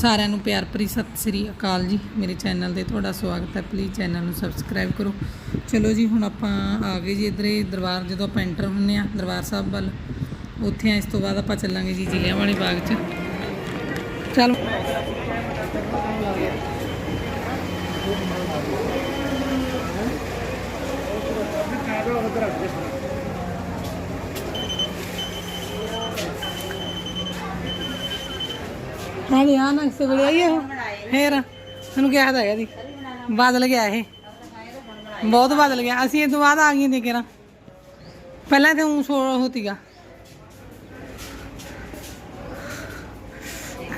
ਸਾਰਿਆਂ ਨੂੰ ਪਿਆਰ ਭਰੀ ਸਤਿ ਸ੍ਰੀ ਅਕਾਲ ਜੀ। ਮੇਰੇ ਚੈਨਲ ਤੇ ਤੁਹਾਡਾ ਸਵਾਗਤ ਹੈ। ਪਲੀਜ਼ ਚੈਨਲ ਨੂੰ ਸਬਸਕ੍ਰਾਈਬ ਕਰੋ। ਚਲੋ ਜੀ, ਹੁਣ ਆਪਾਂ ਆ ਗਏ ਜੀ ਇੱਧਰੇ ਦਰਬਾਰ, ਜਦੋਂ ਆਪਾਂ ਐਂਟਰ ਹੁੰਨੇ ਆ ਦਰਬਾਰ ਸਾਹਿਬ ਵੱਲ। ਉੱਥੇ ਆ, ਇਸ ਤੋਂ ਬਾਅਦ ਆਪਾਂ ਚੱਲਾਂਗੇ ਜੀ ਜ਼ਿਲ੍ਹਿਆਂ ਵਾਲੇ ਬਾਗ 'ਚ। ਚਲੋ। ਹਾਂ ਜੀ ਆ ਨਕਸ਼ੇ ਬੜੇ ਆਈ ਇਹ ਫੇਰ ਤੁਹਾਨੂੰ ਕਿਹਾ ਤਾਂ ਹੈਗਾ ਜੀ, ਬਦਲ ਗਿਆ ਇਹ। ਬਹੁਤ ਬਦਲ ਗਿਆ। ਅਸੀਂ ਇਹ ਤੋਂ ਬਾਅਦ ਆ ਗਏ ਨੇ। ਕਿਰਾ ਪਹਿਲਾਂ ਤੇ ਉਹ ਸੋ ਹੋਤੀਗਾ।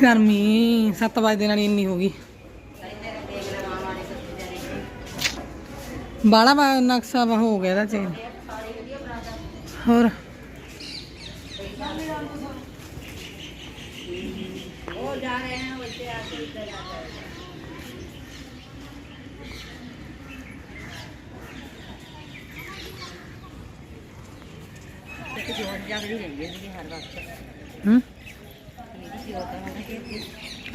ਗਰਮੀ 7 ਵਜੇ ਨਾਲ ਇੰਨੀ ਹੋ ਗਈ। ਬਾਲਾ ਨਕਸ਼ਾ ਹੋ ਗਿਆ ਦਾ ਚੇਂਜ ਹੋਰ? ਹੂੰ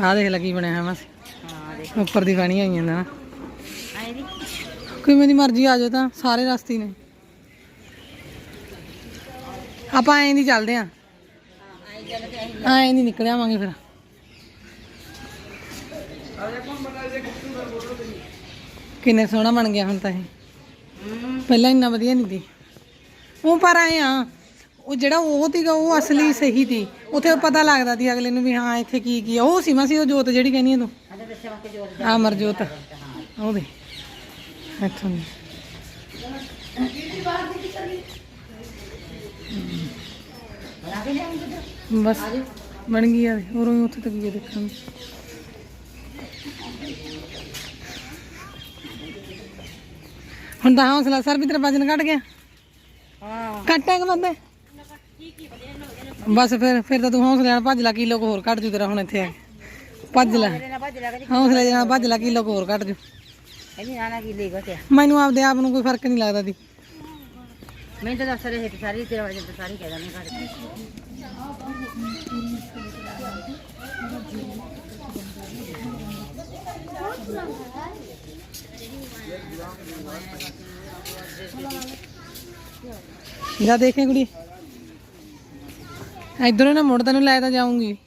ਆ ਦੇਖ ਲੱਗੀ ਬਣਿਆ ਹੈ ਮਸ ਉੱਪਰ ਦੀ ਪਾਣੀ ਆਈ ਜਾਂਦਾ ਨਾ। ਕਿਵੇਂ ਦੀ ਮਰਜ਼ੀ ਆ ਜਾਓ ਤਾਂ ਸਾਰੇ ਰਸਤੇ ਨੇ। ਆਪਾਂ ਐਂ ਨਹੀਂ ਚੱਲਦੇ ਆ। ਐਂ ਨਹੀਂ ਨਿਕਲ ਆਵਾਂਗੇ ਫਿਰ। ਕਿੰਨੇ ਸੋਹਣਾ ਬਣ ਗਿਆ ਹੁਣ ਤਾਂ ਇਹ। ਪਹਿਲਾਂ ਇੰਨਾ ਵਧੀਆ ਨਹੀਂ ਸੀ। ਉਹ ਪਰ ਆਏ ਆ, ਉਹ ਜਿਹੜਾ ਉਹ ਸੀਗਾ, ਉਹ ਅਸਲੀ ਸਹੀ ਸੀ। ਉਥੇ ਪਤਾ ਲੱਗਦਾ ਸੀ ਅਗਲੇ ਨੂੰ ਵੀ ਹਾਂ, ਇੱਥੇ ਕੀ ਕੀ ਆ। ਉਹ ਸੀ ਉਹ ਜੋਤ ਜਿਹੜੀ ਕਹਿੰਦੀ ਆ ਤੂੰ। ਅਮਰਜੋਤ ਉਹ ਦੇ ਇੱਥੋਂ ਦੀ। ਬਸ, ਬਣ ਗਈ ਆ। ਹੋਰ ਉੱਥੇ ਤੱਕ ਗਏ ਦੇਖਾਂਗੇ। ਹੁਣ ਤਾਂ ਹੌਸਲਾ ਸਰ ਵੀ ਤੇਰਾ ਵਜਨ ਘਟ ਗਿਆ। ਹਾਂ। ਕੱਟਾਂਗੇ ਬੰਦੇ ਬਸ ਫਿਰ ਫਿਰ ਤਾਂ ਤੂੰ ਹੌਸਲੇ ਨਾਲ ਭੱਜ ਲੈ ਕਿਲੋ ਕੁ ਹੋਰ ਘਟ ਜੂ ਤੇਰਾ ਹੁਣ ਇੱਥੇ ਆ ਕੇ। ਭੱਜ ਲੈ। ਹੌਸਲੇ ਨਾਲ ਭੱਜ ਲੈ ਕਿਲੋ ਕੁ ਹੋਰ ਘਟ ਜੂ। ਕੀ ਮੈਨੂੰ ਆਪਦੇ ਆਪ ਨੂੰ ਕੋਈ ਫ਼ਰਕ ਨਹੀਂ ਲੱਗਦਾ ਦੀ। ਮੈਂ ਤਾਂ ਦੱਸ ਰਹੇ ਸੀ ਸਾਰੀ ਤੇਰਾ ਵਜਨ ਤਾਂ ਸਾਰੀ ਕਹਿ ਦਾਂ ਘਰ ਜਾ ਦੇਖੇ ਕੁੜੀ। ਇਧਰੋਂ ਨਾ ਮੁੜ ਤੈਨੂੰ ਲੈ ਤਾਂ ਜਾਊਂਗੀ।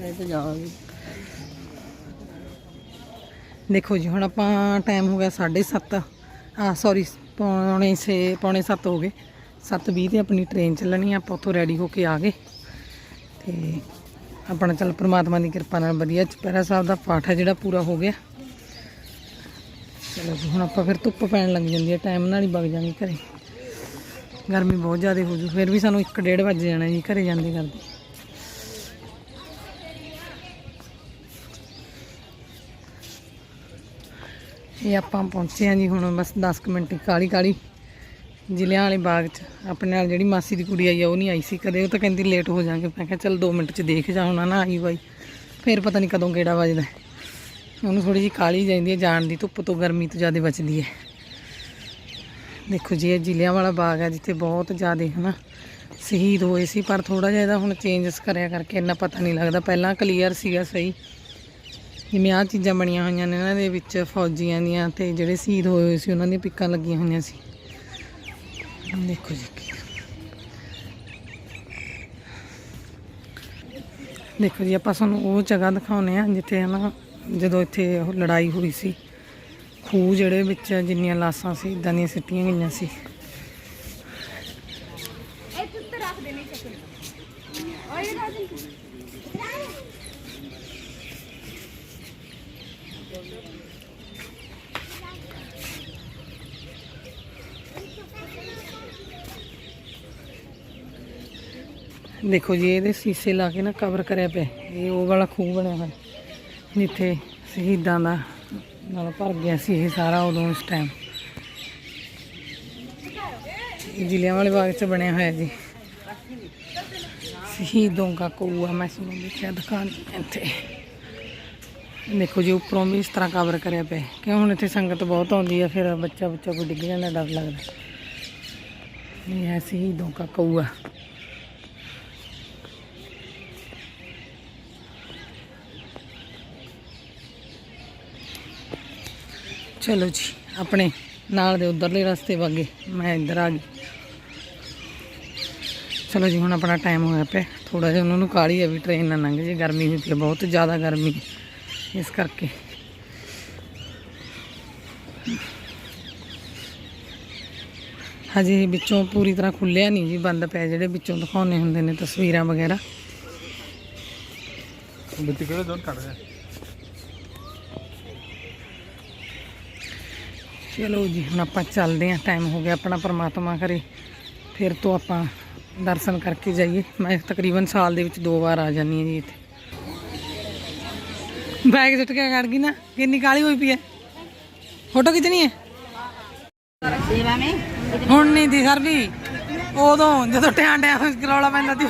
ਲੈ ਤਾਂ ਜਾਵਾਂਗੇ ਦੇਖੋ ਜੀ, ਹੁਣ ਆਪਾਂ ਟਾਈਮ ਹੋ ਗਿਆ 7:30 ਆ ਸੌਰੀ ਪੌਣੇ 6 ਪੌਣੇ 7 ਹੋ ਗਏ। 7:20 ਤੇ ਆਪਣੀ ਟ੍ਰੇਨ ਚੱਲਣੀ ਆ, ਆਪਾਂ ਉੱਥੋਂ ਰੈਡੀ ਹੋ ਕੇ ਆ ਗਏ। ਤੇ ਆਪਣਾ ਚੱਲ ਪ੍ਰਮਾਤਮਾ ਦੀ ਕਿਰਪਾ ਨਾਲ ਵਧੀਆ ਚੁਪਹਿਰਾ ਸਾਹਿਬ ਦਾ ਪਾਠ ਹੈ ਜਿਹੜਾ ਪੂਰਾ ਹੋ ਗਿਆ। ਚਲੋ ਹੁਣ ਆਪਾਂ ਫਿਰ ਧੁੱਪ ਪੈਣ ਲੱਗ ਜਾਂਦੀ ਹੈ, ਟਾਈਮ ਨਾਲ ਹੀ ਵਗ ਜਾਵਾਂਗੇ ਘਰੇ। ਗਰਮੀ ਬਹੁਤ ਜ਼ਿਆਦਾ ਹੋ ਜੂ, ਫਿਰ ਵੀ ਸਾਨੂੰ 1:30 ਵਜ ਜਾਣਾ ਜੀ ਘਰੇ ਜਾਂਦੇ ਕਰਦੇ ਇਹ ਆਪਾਂ ਪਹੁੰਚੇ ਹਾਂ ਜੀ ਹੁਣ ਬਸ 10 ਕੁ ਮਿੰਟ ਕਾਲੀ ਕਾਲੀ ਜ਼ਿਲ੍ਹਿਆਂ ਵਾਲੇ ਬਾਗ 'ਚ, ਆਪਣੇ ਨਾਲ ਜਿਹੜੀ ਮਾਸੀ ਦੀ ਕੁੜੀ ਆਈ ਆ, ਉਹ ਨਹੀਂ ਆਈ ਸੀ ਕਦੇ, ਉਹ ਤਾਂ ਕਹਿੰਦੀ ਲੇਟ ਹੋ ਜਾਾਂਗੇ। ਮੈਂ ਕਿਹਾ, ਚੱਲ 2 ਮਿੰਟ 'ਚ ਦੇਖ ਜਾ, ਹੁਣ ਨਾ ਆਈ ਬਾਈ। ਫਿਰ ਪਤਾ ਨਹੀਂ ਕਦੋਂ ਕਿਹੜਾ ਵੱਜਦਾ। ਉਹਨੂੰ ਥੋੜੀ ਜਿਹੀ ਕਾਲੀ ਜਾਂਦੀ ਹੈ, ਜਾਣ ਦੀ ਧੁੱਪ ਤੋਂ ਗਰਮੀ ਤੋਂ ਜ਼ਿਆਦਾ ਬਚਦੀ ਹੈ। ਦੇਖੋ ਜੀ, ਇਹ ਜ਼ਿਲ੍ਹਿਆਂ ਵਾਲਾ ਬਾਗ ਹੈ ਜਿੱਥੇ ਬਹੁਤ ਜ਼ਿਆਦਾ, ਹਨਾ, ਸ਼ਹੀਦ ਹੋਏ ਸੀ, ਪਰ ਥੋੜਾ ਜਿਹਾ ਇਹਦਾ ਹੁਣ ਚੇਂਜਸ ਕਰਿਆ ਕਰਕੇ ਇੰਨਾ ਪਤਾ ਨਹੀਂ ਲੱਗਦਾ। ਪਹਿਲਾਂ ਕਲੀਅਰ ਸੀਗਾ ਸਹੀ। ਜਿਵੇਂ ਆਹ ਚੀਜ਼ਾਂ ਬਣੀਆਂ ਹੋਈਆਂ ਨੇ, ਇਹਨਾਂ ਦੇ ਵਿੱਚ ਫੌਜੀਆਂ ਦੀਆਂ ਤੇ ਜਿਹੜੇ ਸ਼ਹੀਦ ਹੋਏ ਹੋਏ ਸੀ, ਉਹਨਾਂ ਦੀਆਂ ਪਿੱਕਾਂ ਲੱਗੀਆਂ ਹੋਈਆਂ ਸੀ। ਦੇਖੋ ਜੀ ਦੇਖੋ ਜੀ, ਆਪਾਂ ਤੁਹਾਨੂੰ ਉਹ ਜਗ੍ਹਾ ਦਿਖਾਉਨੇ ਆ ਜਿੱਥੇ ਹਨਾ ਜਦੋਂ ਇੱਥੇ ਉਹ ਲੜਾਈ ਹੋਈ ਸੀ, ਖੂਹ ਜਿਹੜੇ ਵਿੱਚ ਜਿੰਨੀਆਂ ਲਾਸ਼ਾਂ ਸੀ ਇਦਾਂ ਦੀਆਂ ਸਿੱਟੀਆਂ ਗਈਆਂ ਸੀ। ਦੇਖੋ ਜੀ, ਇਹਦੇ ਸੀਸੇ ਲਾ ਕੇ ਨਾ ਕਵਰ ਕਰਿਆ ਪਿਆ। ਇਹ ਉਹ ਵਾਲਾ ਖੂਹ ਬਣਿਆ ਹੋਇਆ। ਜਿੱਥੇ ਸ਼ਹੀਦਾਂ ਦਾ ਨਾਲ ਭਰ ਗਿਆ ਸੀ ਇਹ ਸਾਰਾ ਉਦੋਂ ਉਸ ਟਾਈਮ ਜ਼ਿਲ੍ਹਿਆਂ ਵਾਲੇ ਬਾਗ 'ਚ ਬਣਿਆ ਹੋਇਆ ਜੀ। ਸ਼ਹੀਦੋਂ ਦਾ ਕਊਆ, ਮੈਂ ਤੁਹਾਨੂੰ ਲਿਖਿਆ ਦੁਕਾਨ ਇੱਥੇ। ਦੇਖੋ ਜੀ, ਉੱਪਰੋਂ ਵੀ ਇਸ ਤਰ੍ਹਾਂ ਕਵਰ ਕਰਿਆ ਪਿਆ। ਕਿ ਹੁਣ ਇੱਥੇ ਸੰਗਤ ਬਹੁਤ ਆਉਂਦੀ ਹੈ ਫਿਰ ਬੱਚਾ ਬੱਚਾ ਕੋਈ ਡਿੱਗ ਜਾਂਦਾ, ਡਰ ਲੱਗਦਾ। ਇਹ ਹੈ ਸ਼ਹੀਦੋਂ ਦਾ ਕਊਆ। ਚਲੋ ਜੀ, ਆਪਣੇ ਨਾਲ ਦੇ ਉਧਰਲੇ ਰਸਤੇ ਵਾਗੇ, ਮੈਂ ਇੱਧਰ ਆ ਗਈ। ਚਲੋ ਜੀ, ਹੁਣ ਆਪਣਾ ਟਾਈਮ ਹੋਇਆ ਪਿਆ। ਥੋੜਾ ਜਿਹਾ ਉਹਨਾਂ ਨੂੰ ਕਾਲੀ ਹੈ ਵੀ ਟ੍ਰੇਨ ਨਾ ਲੰਘ ਜੇ, ਗਰਮੀ ਹੋਈ ਪਈ ਬਹੁਤ ਜ਼ਿਆਦਾ ਗਰਮੀ ਇਸ ਕਰਕੇ। ਹਜੇ ਵਿੱਚੋਂ ਪੂਰੀ ਤਰ੍ਹਾਂ ਖੁੱਲਿਆ ਨਹੀਂ ਜੀ, ਬੰਦ ਪਿਆ, ਜਿਹੜੇ ਵਿੱਚੋਂ ਦਿਖਾਉਣੇ ਹੁੰਦੇ ਨੇ ਤਸਵੀਰਾਂ ਵਗੈਰਾ। ਵਿੱਚ ਕਿਹੜੇ ਦੋਨ ਕੱਢ ਰਿਹਾ? ਚਲੋ ਜੀ, ਹੁਣ ਆਪਾਂ ਚੱਲਦੇ ਆਂ ਟਾਈਮ ਹੋ ਗਿਆ ਆਪਣਾ ਪਰਮਾਤਮਾ ਕਰੇ। ਫਿਰ ਤੋਂ ਆਪਾਂ ਦਰਸ਼ਨ ਕਰਕੇ ਜਾਈਏ। ਮੈਂ ਤਕਰੀਬਨ ਸਾਲ ਦੇ ਵਿੱਚ ਦੋ ਵਾਰ ਆ ਜਾਂਦੀ ਹਾਂ ਜੀ ਇੱਥੇ। ਬੈਗ ਜੁੱਟ ਕੇ ਕੱਢ ਗਈ ਨਾ, ਕਿੰਨੀ ਕਾਲੀ ਹੋਈ ਪਈ ਹੈ। ਫੋਟੋ ਖਿੱਚਣੀ ਹੈ? ਹੁਣ ਨਹੀਂ ਦੀ ਸਰ ਵੀ, ਉਦੋਂ ਜਦੋਂ ਟਿਆਂ ਟਿਆਂ ਕਰੌਲਾ ਪੈਂਦਾ ਸੀ।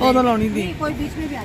ਉਦੋਂ ਲਾਉਣੀ ਦੀ ਕੋਈ ਵਿੱਚ ਵੀ ਆ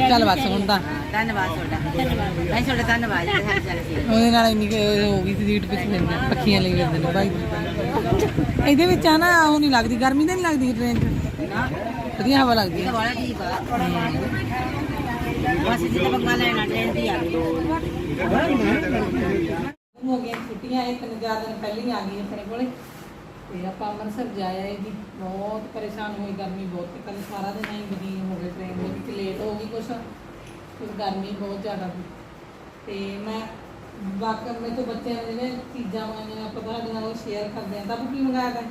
ਚੱਲ ਬਸ ਹੁਣ ਧੰਨਵਾਦ ਤੁਹਾਡਾ। ਭਾਈ ਤੁਹਾਡਾ ਧੰਨਵਾਦ ਜੀ ਚੱਲ ਸੀ ਉਹਦੇ ਨਾਲ ਇੰਨੀ ਹੋ ਗਈ ਸੀਟ ਪਿੱਛੇ ਫਿਰਦੇ ਪੱਖੀਆਂ ਲਈ ਫਿਰਦੇ ਇਹਦੇ ਵਿੱਚ ਆ ਉਹ ਨਹੀਂ ਲੱਗਦੀ ਗਰਮੀ ਤਾਂ ਨਹੀਂ ਲੱਗਦੀ ਟ੍ਰੇਨ 'ਚ? ਵਧੀਆ ਹਵਾ ਲੱਗਦੀ ਹੈ। ਵਾਲਾ ਠੀਕ ਆ। ਬਸ ਜਿੱਦ ਬੰਗਾ ਲੈਣਾ ਟ੍ਰੇਨ ਦੀ ਆ ਗਈ ਹੋ ਗਈਆਂ ਛੁੱਟੀਆਂ ਇੱਕ ਦਿਨ ਪਹਿਲਾਂ ਹੀ ਆ ਗਈ ਆਪਣੇ ਕੋਲੇ। ਤੇ ਆਪਾਂ ਅੰਮ੍ਰਿਤਸਰ ਜਾਇਆ ਹੈ ਜੀ, ਬਹੁਤ ਪਰੇਸ਼ਾਨ ਹੋਈ ਗਰਮੀ ਬਹੁਤ ਤੇ ਕੱਲ ਸਾਰਾ ਦਿਨ ਆਈ ਬਦੀਨ ਹੋ ਗਏ ਟ੍ਰੇਨ ਦੇ ਵਿੱਚ ਲੇਟ ਹੋ ਗਈ ਕੁਛ ਫਿਰ ਗਰਮੀ ਬਹੁਤ ਜ਼ਿਆਦਾ ਸੀ। ਤੇ ਮੈਂ ਵਾਕਰ ਮੇ ਤੋਂ ਬੱਚਿਆਂ ਨੇ ਜਿਹੜੇ ਚੀਜ਼ਾਂ ਮੰਗਾਈਆਂ, ਆਪਾਂ ਤੁਹਾਡੇ ਨਾਲ ਉਹ ਸ਼ੇਅਰ ਕਰਦੇ ਹਾਂ। ਤਾਂ ਕੀ ਮੰਗਾਇਆ ਤਾ?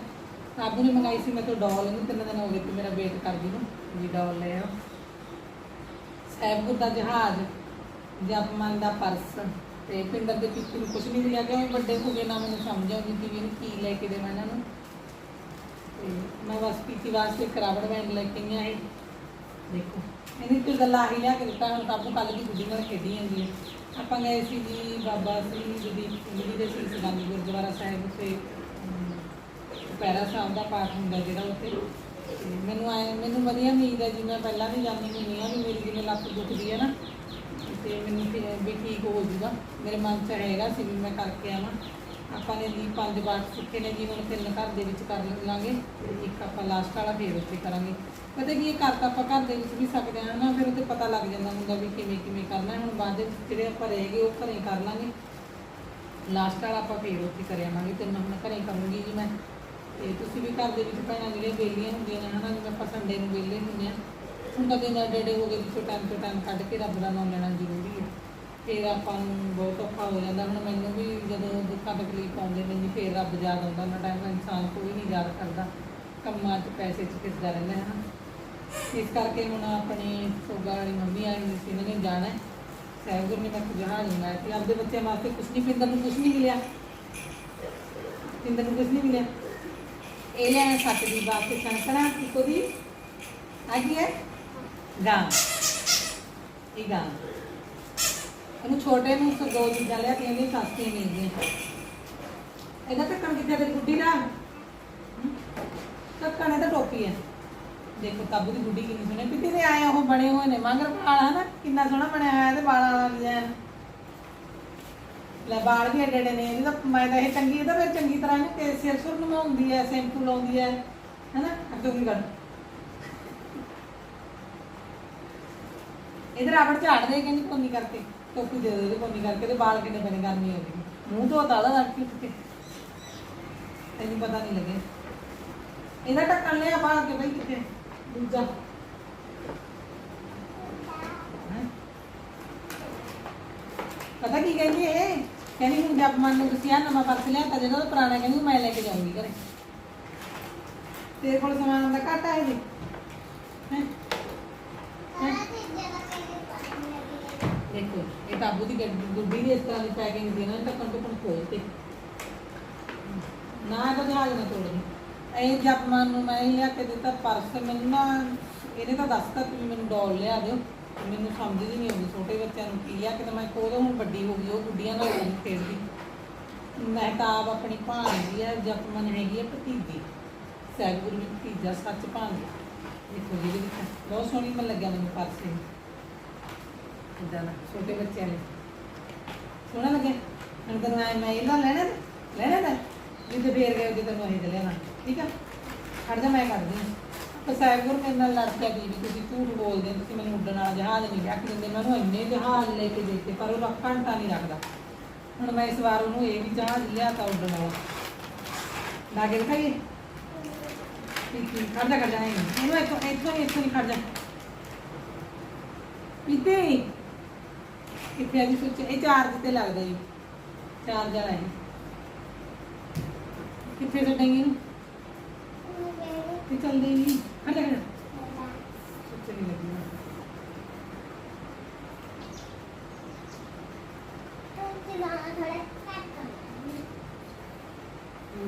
ਸਾਬੂ ਨੇ ਮੰਗਾਈ ਸੀ, ਮੈਂ ਤੋਂ ਡੋਲ ਇਹਨੂੰ ਤਿੰਨ ਦਿਨ ਹੋ ਗਏ ਤੇ ਮੇਰਾ ਵੇਟ ਕਰਦੀ ਨੂੰ ਜੀ ਡੋਲ ਲੈ ਆ ਸਹਿਬਗੁਰ ਦਾ ਜਹਾਜ਼, ਜਪਮਨ ਦਾ ਪਰਸ। ਤੇ ਪਿੰਦਰ ਦੇ ਪਿੱਛੇ ਨੂੰ ਕੁਝ ਨਹੀਂ ਲਿਆ ਕਿ ਵੱਡੇ ਹੋ ਗਏ ਨਾ ਮੈਨੂੰ ਸਮਝ ਆਉਂਦੀ ਕਿ ਇਹਨੂੰ ਕੀ ਲੈ ਕੇ ਦੇਵਾਂ ਇਹਨਾਂ ਨੂੰ। ਤੇ ਮੈਂ ਬਸ ਪੀਤੀ ਵਾਸਤੇ ਕਰਾਵੜ ਬੈਂਡ ਲੈ ਕੇ ਆਈ। ਦੇਖੋ, ਇਹਨੇ ਕੋਈ ਗੱਲਾਂ ਹੀ ਲਿਆ ਕੇ ਦਿੱਤਾ, ਹੁਣ ਆਪਾਂ ਕੱਲ ਦੀ ਗੁੱਡੀ ਨਾਲ ਖੇਡੀ ਜਾਂਦੀ ਹੈ। ਆਪਾਂ ਗਏ ਸੀ ਜੀ ਬਾਬਾ ਸ੍ਰੀ ਜਦੀਪ ਸਿੰਘ ਜੀ ਦੇ ਸੀਸ ਗੰਜ ਗੁਰਦੁਆਰਾ ਸਾਹਿਬ ਤੇ ਪੈਰਾ ਸਾਹਿਬ ਦਾ ਪਾਠ ਹੁੰਦਾ ਜਿਹੜਾ ਉੱਥੇ। ਤੇ ਮੈਨੂੰ ਆਏ, ਮੈਨੂੰ ਵਧੀਆ ਉਮੀਦ ਹੈ ਜੀ ਮੈਂ ਪਹਿਲਾਂ ਵੀ ਜਾਂਦੀ ਹੁੰਦੀ ਹਾਂ ਵੀ ਮੇਰੀ ਜਿਵੇਂ ਲੱਤ ਦੁਖਦੀ ਹੈ ਨਾ ਤੇ ਮੈਨੂੰ ਫਿਰ ਵੀ ਠੀਕ ਹੋ ਜੂਗਾ ਮੇਰੇ ਮਨ 'ਚ ਹੈਗਾ ਸੀ ਵੀ ਮੈਂ ਕਰਕੇ ਆਵਾਂ। ਆਪਾਂ ਨੇ ਜੀ ਪੰਜ ਬਾਰ ਸਿੱਖੇ ਨੇ ਜੀ, ਹੁਣ ਤਿੰਨ ਘਰ ਦੇ ਵਿੱਚ ਕਰ ਲਾਂਗੇ ਤੇ ਇੱਕ ਆਪਾਂ ਲਾਸਟ ਵਾਲਾ ਫੇਰ ਉੱਥੇ ਕਰਾਂਗੇ। ਪਤਾ ਕੀ ਇਹ ਘਰ ਤਾਂ ਆਪਾਂ ਘਰ ਦੇ ਵਿੱਚ ਵੀ ਸਕਦੇ ਹਾਂ ਨਾ, ਫਿਰ ਉੱਥੇ ਪਤਾ ਲੱਗ ਜਾਂਦਾ ਹੁੰਦਾ ਵੀ ਕਿਵੇਂ ਕਿਵੇਂ ਕਰਨਾ ਹੁਣ ਬਾਅਦ ਦੇ ਜਿਹੜੇ ਆਪਾਂ ਰਹਿ ਗਏ, ਉਹ ਘਰੇ ਕਰ ਲਾਂਗੇ। ਲਾਸਟ ਵਾਲਾ ਆਪਾਂ ਫੇਰ ਉੱਥੇ ਕਰ ਆਵਾਂਗੇ ਤੇ ਮੈਂ ਹੁਣ ਘਰੇ ਕਰੂੰਗੀ ਜੀ ਮੈਂ। ਤੇ ਤੁਸੀਂ ਵੀ ਘਰ ਦੇ ਵਿੱਚ ਭੈਣਾਂ ਜਿਹੜੀਆਂ ਵਿਹਲੀਆਂ ਹੁੰਦੀਆਂ ਨੇ ਹਨਾ, ਜਿਵੇਂ ਆਪਾਂ ਸੰਡੇ ਨੂੰ ਵਿਹਲੇ ਹੁੰਦੇ ਆ ਹੁਣ ਤਾਂ ਦਿਨ ਡੇਡੇ ਹੋ ਗਏ ਜਿੱਥੋਂ ਟਾਈਮ ਤੋਂ ਟਾਈਮ ਕੱਢ ਕੇ ਰੱਬ ਦਾ ਨਾਮ ਲੈਣਾ ਜ਼ਰੂਰੀ ਹੈ ਫਿਰ ਆਪਾਂ ਨੂੰ ਬਹੁਤ ਔਖਾ ਹੋ ਜਾਂਦਾ। ਹੁਣ ਮੈਨੂੰ ਵੀ ਜਦੋਂ ਦੁੱਖਾਂ, ਤਕਲੀਫ ਆਉਂਦੇ ਨੇ ਜੀ ਫਿਰ ਰੱਬ ਯਾਦ ਆਉਂਦਾ। ਉਹਨਾਂ ਟਾਈਮ ਇਨਸਾਨ ਕੋਈ ਨਹੀਂ ਯਾਦ ਕਰਦਾ। ਕੰਮਾਂ 'ਚ, ਪੈਸੇ 'ਚ ਫਿਰਦਾ ਰਹਿੰਦਾ, ਹੈ ਨਾ? ਇਸ ਕਰਕੇ ਹੁਣ ਆਪਣੀ ਸੋਗਾ ਵਾਲੀ ਮੰਮੀ ਆਈ ਹੋਈ ਸੀ। ਇਹਨਾਂ ਨੇ ਜਾਣਾ ਹੈ। ਸਹਿਬਗੁਰ ਨੇ ਮੈਂ ਜਹਾਜ਼ ਮੰਗਾਇਆ ਤੇ ਆਪਦੇ ਬੱਚਿਆਂ ਵਾਸਤੇ ਕੁਝ ਨਹੀਂ, ਪਿੰਦਰ ਨੂੰ ਕੁਝ ਨਹੀਂ ਮਿਲਿਆ। ਪਿੰਦਰ ਨੂੰ ਕੁਝ ਨਹੀਂ ਮਿਲਿਆ। ਇਹ ਲੈਣਾ ਸੱਤ ਦੀ ਵਾਸਤੇ ਸੰਕਣਾ ਇੱਕੋ ਦੀ ਆ ਕੀ ਹੈ? ਗਾਂ। ਇਹ ਗਾਂ। ਇਹਨੂੰ ਛੋਟੇ ਨੂੰ ਸੋ ਦੋ ਚੀਜ਼ਾਂ ਲਿਆ ਕੇ ਇਹਨੇ ਸਸਤੀਆਂ ਮਿਲਦੀਆਂ ਇਹਦਾ ਢੱਕਣ ਕਿੱਥੇ ਤੇਰੀ ਗੁੱਡੀ ਦਾ? ਢੱਕਣ ਇਹਦਾ ਟੋਪੀ ਹੈ ਦੇਖੋ ਤਾਬੂ ਦੀ ਗੁੱਡੀ ਕਿੰਨੀ ਸੋਹਣੀ ਪਿੱਤੇ ਦੇ ਆਏ ਉਹ ਬਣੇ ਹੋਏ ਨੇ। ਮਗਰ ਵਾਲ ਨਾ ਕਿੰਨਾ ਸੋਹਣਾ ਬਣਿਆ ਹੋਇਆ ਤੇ ਵਾਲਾਂ ਵਾਲਾ ਡਿਜ਼ਾਈਨ। ਲੈ, ਵਾਲ ਵੀ ਏਡੇ ਏਡੇ ਨੇ। ਇਹਦਾ ਮੈਂ ਤਾਂ ਇਹ ਚੰਗੀ, ਇਹਦਾ ਫਿਰ ਚੰਗੀ ਤਰ੍ਹਾਂ ਇਹਨੂੰ ਸਿਰ ਸੁਰ ਨਮਾਉਂਦੀ ਹੈ, ਸ਼ੈਂਪੂ ਲਾਉਂਦੀ ਹੈ, ਹੈਨਾ? ਅੱਗੇ ਵੀ ਕਰ ਇਧਰ ਆਵੜ ਝਾੜਦੇ ਕਹਿੰਦੀ ਕੋਨੀ ਕਰਕੇ ਟੋਪੀ ਦੇ ਦੇ ਕੋਨੀ ਕਰਕੇ ਤੇ ਵਾਲ ਕਿੰਨੇ ਬਣੇ ਗਰਮੀ ਹੋ ਗਈ ਮੂੰਹ ਤੋਂ ਤਾਲਾ ਰੱਖ ਕੇ। ਤੈਨੂੰ ਪਤਾ ਨਹੀਂ ਲੱਗੇ। ਇਹਦਾ ਢੱਕਣ ਲਿਆ ਬਾਹਰ ਕੇ ਬਈ ਕਿੱਥੇ? ਦੂਜਾ। ਪਤਾ ਕੀ ਕਹਿੰਦੀ ਇਹ? ਕਹਿੰਦੀ ਹੁਣ ਜਦ ਮਨ ਨੂੰ ਤੁਸੀਂ ਆ ਨਵਾਂ ਪਰਸ ਲਿਆ ਤਾਂ ਜਿਹੜਾ ਉਹ ਪੁਰਾਣਾ, ਕਹਿੰਦੀ ਮੈਂ ਲੈ ਕੇ ਜਾਊਂਗੀ ਘਰੇ। ਤੇਰੇ ਕੋਲ ਸਮਾਨ ਦਾ ਘਾਟਾ ਹੈ ਜੀ। ਹੈਂ? ਇਹ ਤਾਬੂ ਦੀ ਗੱਡ- ਗੁੱਡੀ ਦੀ ਇਸ ਤਰ੍ਹਾਂ ਦੀ ਪੈਕਿੰਗ ਦੇਣਾ ਢੱਕਣ ਢੱਕਣ ਖੋਲ ਕੇ। ਨਾ ਇਹਦਾ ਜਹਾਜ਼ ਨਾ ਤੋੜਨੀ। ਇਹ ਜਪਮਾਨ ਨੂੰ ਮੈਂ ਹੀ ਲਿਆ ਕੇ ਦਿੱਤਾ ਪਰਸ, ਮੈਨੂੰ ਨਾ ਇਹਨੇ ਤਾਂ ਦੱਸਤਾ ਤੁਸੀਂ ਮੈਨੂੰ ਡੋਲ ਲਿਆ ਦਿਓ। ਮੈਨੂੰ ਸਮਝ ਹੀ ਨਹੀਂ ਆਉਂਦੀ, ਛੋਟੇ ਬੱਚਿਆਂ ਨੂੰ ਕੀ ਆ ਕਿ ਤਾਂ ਮੈਂ ਕੋਦੋਂ ਹੁਣ ਵੱਡੀ ਹੋ ਗਈ, ਉਹ ਗੁੱਡੀਆਂ ਨਾਲ ਨਹੀਂ ਖੇਡਦੀ। ਮਹਿਤਾਬ ਆਪਣੀ ਭਾਣਜੀ ਹੈ ਜਪਮਨ ਹੈਗੀ ਹੈ ਭਤੀਜੀ। ਸੈਗੁਰ ਵਿੱਚ ਭਤੀਜਾ, ਸੱਚ ਭਾਂਜ ਦੇਖੋ ਜਿਹਦੇ ਵਿੱਚ ਬਹੁਤ ਸੋਹਣੀ ਮਨ ਲੱਗਿਆ ਮੈਨੂੰ ਪਰਸ ਇਹ। ਇਦਾਂ ਦਾ? ਛੋਟੇ ਬੱਚਿਆਂ ਲਈ। ਸੋਹਣਾ ਲੱਗਿਆ। ਹੁਣ ਤੈਨੂੰ ਆਏ ਮੈਂ ਇਹਦਾ ਲੈਣਾ ਤੇ? ਲੈਣਾ ਤਾਂ। ਜਿੱਦੇ ਫੇਰ ਗਏ ਉਹਦੇ ਤੈਨੂੰ ਇਹ ਲੈਣਾ ਠੀਕ ਆ? ਖੜ ਜਾ, ਮੈਂ ਕਰਦੀ ਹਾਂ। ਤਾਂ ਮੇਰੇ ਨਾਲ ਲੜ ਪਿਆ ਦੀ ਵੀ ਤੁਸੀਂ ਝੂਠ ਬੋਲਦੇ ਤੁਸੀਂ ਮੈਨੂੰ ਉੱਡਣ ਵਾਲਾ ਜਹਾਜ਼ ਨਹੀਂ ਲਿਆ ਦਿੰਦੇ। ਮੈਂ ਉਹਨੂੰ ਇੰਨੇ ਜਹਾਜ਼ ਲੈ ਕੇ ਦਿੱਤੇ, ਪਰ ਉਹ ਘੰਟਾ ਨਹੀਂ ਰੱਖਦਾ ਹੁਣ ਮੈਂ ਇਸ ਵਾਰ ਉਹਨੂੰ ਇਹ ਵੀ ਜਹਾਜ਼ ਲਿਆਤਾ ਉੱਡਣ ਵਾਲਾ। ਲਾ ਕੇ ਦਿਖਾਈਏ? ਠੀਕ ਠੀਕ। ਖੜ ਜਾ ਖੜ ਜਾ। ਇਹਨੂੰ ਇੱਥੋਂ ਇੱਥੋਂ ਇੱਥੋਂ ਹੀ ਖੜ ਜਾ। ਪੀਤੇ ਕਿੱਥੇ ਆ ਜੀ? ਸੁੱਚ ਇਹ ਚਾਰਜ ਤੇ ਲੱਗਦਾ ਜੀ? ਚਾਰਜਰ ਹੈ ਕਿੱਥੇ ਛੱਡਾਂਗੇ ਇਹਨੂੰ? ਤੇ ਚੱਲਦੇ ਨਹੀਂ ਖੜ ਜਾ ਸੁੱਚ ਨਹੀਂ ਲੱਗੀ। ਨਾ।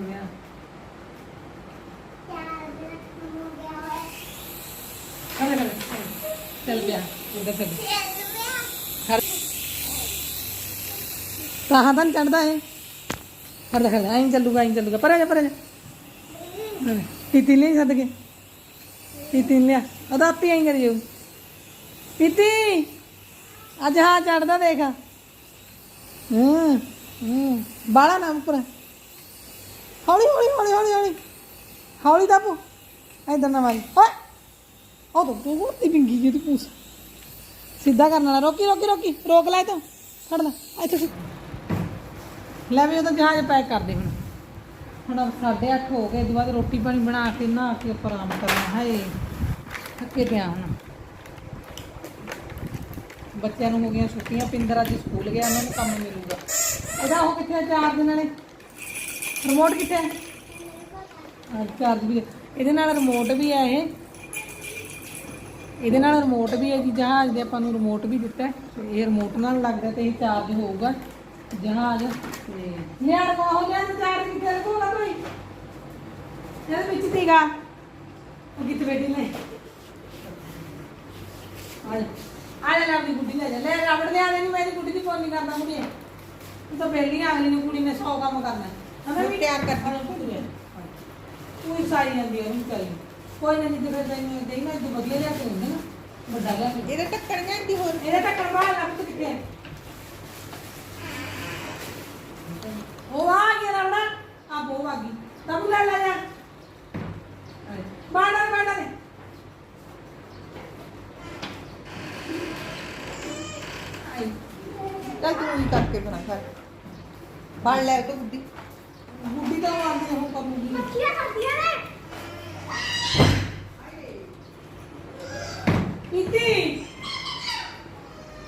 ਗਿਆ। ਖੜ ਜਾ ਖੜ ਜਾ ਚੱਲ ਪਿਆ ਉਧਰ ਚੱਲ ਖੜ ਕਹਾਂ ਤਾਂ ਚੜਦਾ ਹੈ ਖੜ ਜਾ ਖੜ ਜਾ ਐਂ ਚੱਲੂਗਾ ਐਂ ਚੱਲੂਗਾ ਪਰ ਆ ਜਾ ਪਰ ਆ ਜਾ ਪੀਤੀ ਲਈ ਸੱਦ ਕੇ ਪੀਤੀ ਨੀ ਲਿਆ ਉਹਦਾ ਆਪੇ ਐਂ ਕਰੀ ਜਾਊ ਪੀਤੀ ਅੱਜ ਹਾਂ ਚੜਦਾ ਦੇਖ ਹੂੰ ਹੂੰ ਬਾਲਾ ਨਾ ਉੱਪਰ ਹੌਲੀ ਹੌਲੀ ਹੌਲੀ ਹੌਲੀ ਹੌਲੀ ਹੌਲੀ ਦਾਪੂ ਇਧਰ ਨਾ ਮਾਰੀ ਓਏ ਉਹ ਤਾਂ ਤੂੰ ਕੁੱਤੀ ਪਿੰਗੀ ਜੀ ਤੂੰ ਪੂਸ ਸਿੱਧਾ ਕਰਨ ਵਾਲਾ ਰੋਕੀ ਰੋਕੀ ਰੋਕੀ ਰੋਕ ਲੈ ਤੂੰ ਖੜ ਲੈ ਇੱਥੇ ਸਿੱਧ- ਲੈ ਵੀ ਉਹਦਾ ਜਹਾਜ਼ ਪੈਕ ਕਰ ਦੇ ਹੁਣ ਹੁਣ 8:30 ਹੋ ਗਏ ਇਹ ਤੋਂ ਬਾਅਦ ਰੋਟੀ ਪਾਣੀ ਬਣਾ ਕੇ, ਨਹਾ ਕੇ ਆਪਾਂ ਆਰਾਮ ਕਰਨਾ, ਹਾਏ, ਥੱਕੇ ਪਿਆ ਹੁਣ। ਬੱਚਿਆਂ ਨੂੰ ਹੋ ਗਈਆਂ ਛੁੱਟੀਆਂ, ਪਿੰਦਰ ਅੱਜ ਸਕੂਲ ਗਿਆ ਉਹਨਾਂ ਨੂੰ ਕੰਮ ਮਿਲੂਗਾ। ਇਹਦਾ ਉਹ ਕਿੱਥੇ ਚਾਰਜ ਚਾਰ ਦਿਨ ਰਿਮੋਟ ਕਿੱਥੇ ਹੈ ਚਾਰਜ ਵੀ ਇਹਦੇ ਨਾਲ ਰਿਮੋਟ ਵੀ ਹੈ ਇਹ। ਇਹਦੇ ਨਾਲ ਰਿਮੋਟ ਵੀ ਹੈ ਜੀ, ਜਹਾਜ਼ ਦੇ ਆਪਾਂ ਨੂੰ ਰਿਮੋਟ ਵੀ ਦਿੱਤਾ। ਇਹ ਰਿਮੋਟ ਨਾਲ ਲੱਗਦਾ ਤੇ ਇਹ ਚਾਰਜ ਹੋਊਗਾ। ਜਹਾਜ਼। ਤੇ ਲਿਆੜ ਕੋ ਹੋ ਗਿਆ ਚਾਰਜ ਕਿੱਥੇ ਰੱਖੂਗਾ ਭਾਈ ਇਹਦੇ ਵਿੱਚ ਤੀਗਾ ਉਹ ਕਿੱਥੇ ਬੈਠੀ ਨੇ ਆ ਜਾ। ਆ ਜਾ ਆਪਣੀ ਗੁੱਡੀ ਲੈ ਜਾ। ਲੈ ਰਬੜ ਦੇ ਨਹੀਂ ਮੇਰੀ ਗੁੱਡੀ ਦੀ ਫੋਨ ਨਹੀਂ ਕਰਦਾ ਮੁੰਡੇ ਤੂੰ ਤਾਂ ਬੇਲੀ ਅਗਲੀ ਨੂੰ ਕੁੜੀ ਨੇ ਸੌ ਕੰਮ ਕਰਨਾ। ਹਮੇ ਵੀ ਤਿਆਰ ਕਰਨਾ ਤੂੰ ਹੀ ਸਾਰੀ ਜਾਂਦੀ ਹੈ ਉਹਨੂੰ ਚਾਹੀਏ ਕੋਈ ਨਾ ਜਿੱਦ ਤੈਨੂੰ ਦੇਈ ਨਾ ਜਿੱਦ ਵਧੀਆ ਲਿਆ ਕੇ ਦਿੰਦੇ ਨਾ। ਵੱਡਾ ਲਿਆ ਕੇ। ਇਹਦੇ ਟੱਕਰ ਜਾਂਦੀ ਹੋਰ? ਇਹਦਾ ਤਾਂ ਕਰਵਾ ਲੱਗ ਕਿੱਥੇ ਲੈ ਜਾ। ਬਾੜਾ ਬਾੜਾ ਦੇ ਆਈ। ਚੱਲ ਤੂੰ ਹੀ ਕਰਕੇ ਬਣਾ ਕਰ ਬਣ ਲੈ ਤੂੰ ਬੁੱਢੀ। ਬੁੱਢੀ ਤਾਂ ਉਹ ਆਂਦੀ ਉਹ ਕਰੂਗੀ ਪੀਤੀ?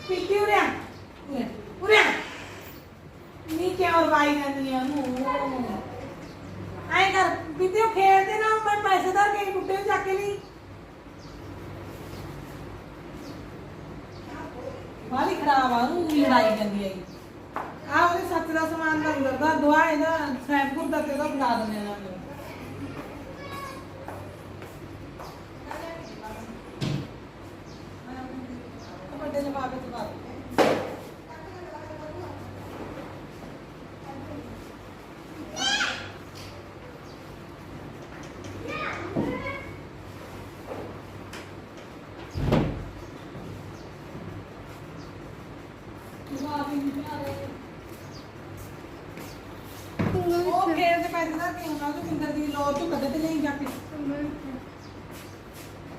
ਪੀਤੀ ਉਰੇ ਆ ਉਰੇ ਉਰੇ ਆ ਨੀਚੇ ਔਰ ਜਾਂਦੀ ਆ ਨੂੰ ਆਏ ਕਰ ਪੀਤੀ ਉਹ ਖੇਡਦੇ ਨਾ ਮੈਂ ਪੈਸੇ ਦਾ ਕੇ ਬੁੱਢੇ ਨੂੰ ਚੱਕ ਕੇ ਨਹੀਂ ਖਰਾਬ ਆ ਉਹ ਲੜਾਈ ਜਾਂਦੀ ਆਈ ਆ ਉਹਦੇ ਸੱਚ ਦਾ ਸਮਾਨ ਦਾ ਅੰਦਰ ਦਾ ਦੁਆ ਇਹਦਾ ਸੈਂਪੂਰ ਦਾ ਤੇ ਉਹਦਾ ਬਣਾ ਦਿੰਦੇ ਆ ਨਾਲ ਵੱਡੇ ਲਿਫਾਫੇ ਚ ਪਾ ਦੇ ਉਹ ਫੇਰ ਦੇ ਪੈਸੇ ਦਾ ਕਿ ਉਹਨਾਂ ਨੂੰ ਕਿੰਦਰ ਦੀ ਲੋੜ ਤੋਂ ਕਦੇ ਤੇ ਨਹੀਂ ਜਾ ਕੇ?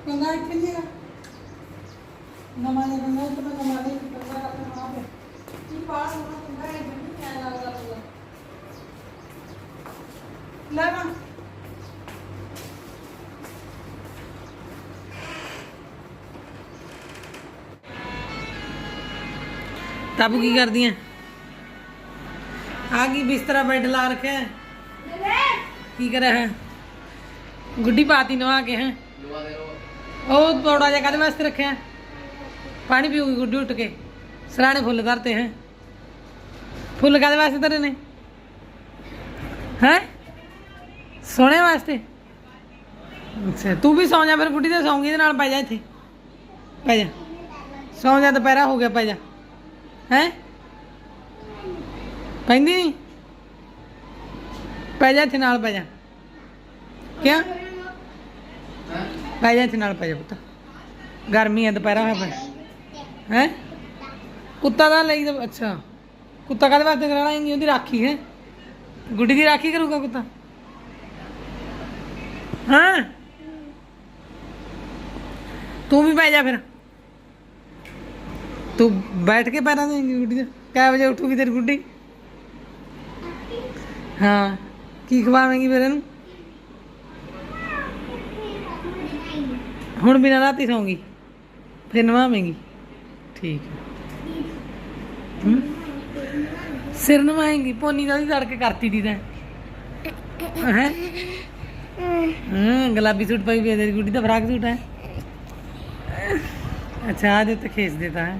ਕੰਗਾ ਇੱਥੇ ਨਹੀਂ ਹੈਗਾ। ਨਵਾਂ ਜਿਹਾ ਕੰਗਾ ਇੱਥੇ ਮੈਂ ਨਵਾਂ ਨਹੀਂ ਕੰਗਾ ਆਪਣੇ ਮਾਂ पे ਕੀ ਬਾਹਰ ਹੋਣਾ ਕੰਗਾ ਇਹ ਮੈਨੂੰ ਕਿਆ ਲੱਗਦਾ ਪੂਰਾ ਲੈ ਮਾਂ ਤਬ ਕੀ ਕਰਦੀਆਂ? ਆ ਕੀ ਬਿਸਤਰਾ ਬੈੱਡ ਲਾ ਰੱਖਿਆ ਕੀ ਕਰ ਹੈ? ਗੁੱਡੀ ਪਾਤੀ ਨਵਾ ਕੇ ਹੈ। ਉਹ ਤੋੜਾ ਜਿਹਾ ਕਾਹਦੇ ਵਾਸਤੇ ਰੱਖਿਆ ਪਾਣੀ ਪੀਊਗੀ ਗੁੱਡੀ ਉੱਠ ਕੇ। ਸਰਾਣੇ ਫੁੱਲ ਧਰਤੇ ਹੈ। ਫੁੱਲ ਕਾਹਦੇ ਵਾਸਤੇ ਧਰੇ ਨੇ? ਹੈ? ਸੋਹਣੇ ਵਾਸਤੇ? ਅੱਛਾ, ਤੂੰ ਵੀ ਸੌਂ ਜਾ, ਫਿਰ ਗੁੱਡੀ ਤੇ ਸੌਂਗੀ ਦੇ ਨਾਲ ਪੈ ਜਾ ਇੱਥੇ। ਪੈ ਜਾ। ਸੌਂ ਜਾ ਦੁਪਹਿਰਾ ਹੋ ਗਿਆ, ਪੈ ਜਾ। ਹੈ? ਪੈਂਦੀ ਨਹੀਂ ਪੈ ਜਾ ਇੱਥੇ ਨਾਲ ਪੈ ਜਾ। ਕਿਆ ਪੈ ਜਾ ਇੱਥੇ ਨਾਲ ਪੈ ਜਾ ਪੁੱਤ। ਗਰਮੀ ਹੈ ਦੁਪਹਿਰਾ ਹੋਇਆ ਪਿਆ। ਹੈ? ਕੁੱਤਾ ਦਾ ਲਈ ਅੱਛਾ। ਕੁੱਤਾ ਕਾਹਦੇ ਵਾਸਤੇ ਕਰਾਣਾ ਇੰਨੀ ਉਹਦੀ ਰਾਖੀ ਹੈ। ਗੁੱਡੀ ਦੀ ਰਾਖੀ ਕਰੂਗਾ ਕੁੱਤਾ? ਹਾਂ? ਤੂੰ ਵੀ ਪੈ ਜਾ ਫਿਰ। ਤੂੰ ਬੈਠ ਕੇ ਪੈਰਾਂ ਦੇਂਗੀ ਗੁੱਡੀ ਦੇ। ਕਿੰਨੇ ਵਜੇ ਉੱਠੂਗੀ ਤੇਰੀ ਗੁੱਡੀ? ਹਾਂ। ਕੀ ਖਵਾਵੇਂਗੀ ਫਿਰ ਇਹਨੂੰ ਹੁਣ ਬਿਨਾਂ ਰਾਤੀ ਸੌਂਗੀ ਫਿਰ ਨਵਾਵੇਂਗੀ ਠੀਕ ਹੈ ਹਮ? ਸਿਰ ਨਵਾਏਂਗੀ ਪੋਨੀ ਦਾ ਵੀ ਤੜਕੇ ਕਰਤੀ ਦੀ ਤਾਂ ਹੈ ਹਾਂ ਗੁਲਾਬੀ ਸੂਟ ਪਾਈ ਵੀ ਹੈ ਤੇਰੀ ਗੁੱਡੀ ਦਾ ਫਰਾਕ ਸੂਟ ਹੈ अच्छा आज तो खींच देता है